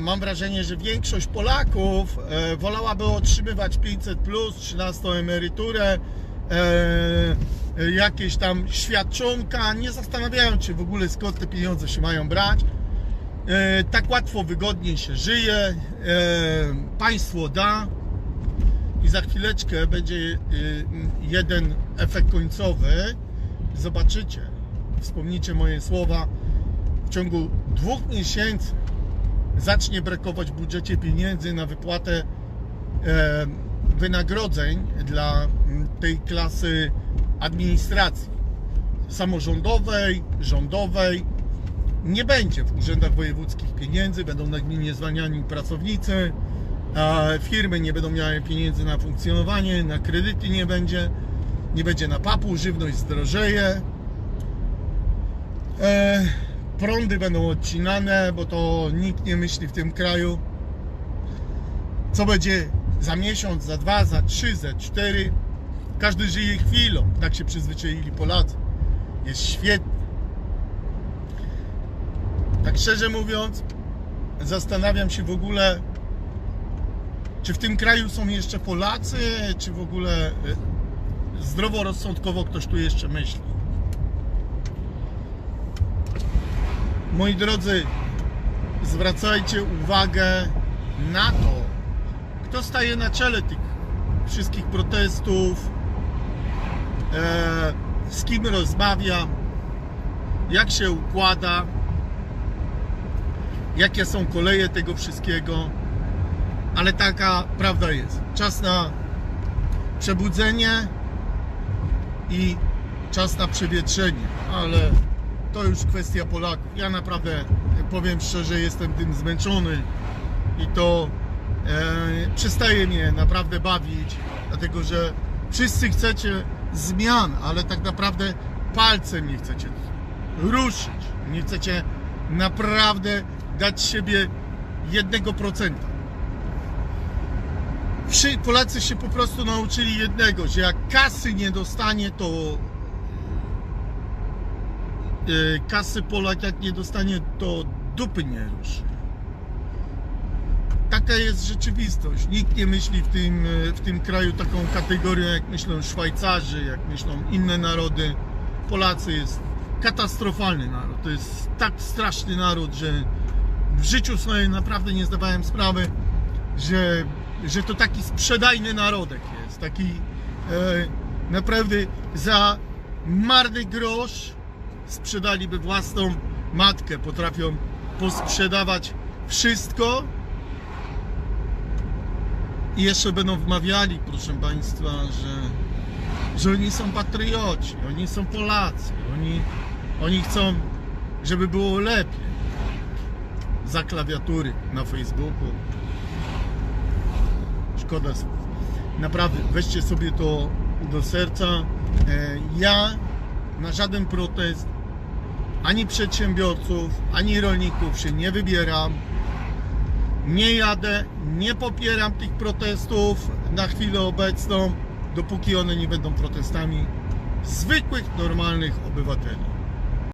mam wrażenie, że większość Polaków e, wolałaby otrzymywać 500 plus, 13 emeryturę, e, e, jakieś tam świadczonka, nie zastanawiają się w ogóle skąd te pieniądze się mają brać. Tak łatwo, wygodniej się żyje, państwo da i za chwileczkę będzie jeden efekt końcowy. Zobaczycie, wspomnijcie moje słowa. W ciągu dwóch miesięcy zacznie brakować w budżecie pieniędzy na wypłatę e, wynagrodzeń dla m, tej klasy administracji samorządowej, rządowej. Nie będzie w urzędach wojewódzkich pieniędzy, będą na gminie zwalniani pracownicy, firmy nie będą miały pieniędzy na funkcjonowanie, na kredyty nie będzie, nie będzie na papu, żywność zdrożeje. Prądy będą odcinane, bo to nikt nie myśli w tym kraju. Co będzie za miesiąc, za dwa, za trzy, za cztery. Każdy żyje chwilą. Tak się przyzwyczaili Polacy. Jest świetnie. Tak szczerze mówiąc, zastanawiam się w ogóle, czy w tym kraju są jeszcze Polacy, czy w ogóle e, zdroworozsądkowo ktoś tu jeszcze myśli. Moi drodzy, zwracajcie uwagę na to, kto staje na czele tych wszystkich protestów, e, z kim rozmawia, jak się układa, jakie są koleje tego wszystkiego. Ale taka prawda jest. Czas na przebudzenie i czas na przewietrzenie. Ale to już kwestia Polaków. Ja naprawdę powiem szczerze, jestem tym zmęczony i to e, przestaje mnie naprawdę bawić, dlatego że wszyscy chcecie zmian, ale tak naprawdę palcem nie chcecie ruszyć. Nie chcecie naprawdę dać siebie jednego procenta. Polacy się po prostu nauczyli jednego, że jak kasy nie dostanie, to e, kasy Polak jak nie dostanie, to dupy nie ruszy. Taka jest rzeczywistość. Nikt nie myśli w tym, e, w tym kraju taką kategorią, jak myślą Szwajcarzy, jak myślą inne narody. Polacy jest katastrofalny naród. To jest tak straszny naród, że w życiu sobie naprawdę nie zdawałem sprawy, że, że to taki sprzedajny narodek jest. Taki e, naprawdę za marny grosz sprzedaliby własną matkę. Potrafią posprzedawać wszystko i jeszcze będą wmawiali, proszę Państwa, że, że oni są patrioci, oni są Polacy, oni, oni chcą, żeby było lepiej. Za klawiatury na Facebooku. Szkoda. Naprawdę, weźcie sobie to do serca. E, Ja na żaden protest ani przedsiębiorców, ani rolników się nie wybieram. Nie jadę, nie popieram tych protestów na chwilę obecną, dopóki one nie będą protestami zwykłych, normalnych obywateli.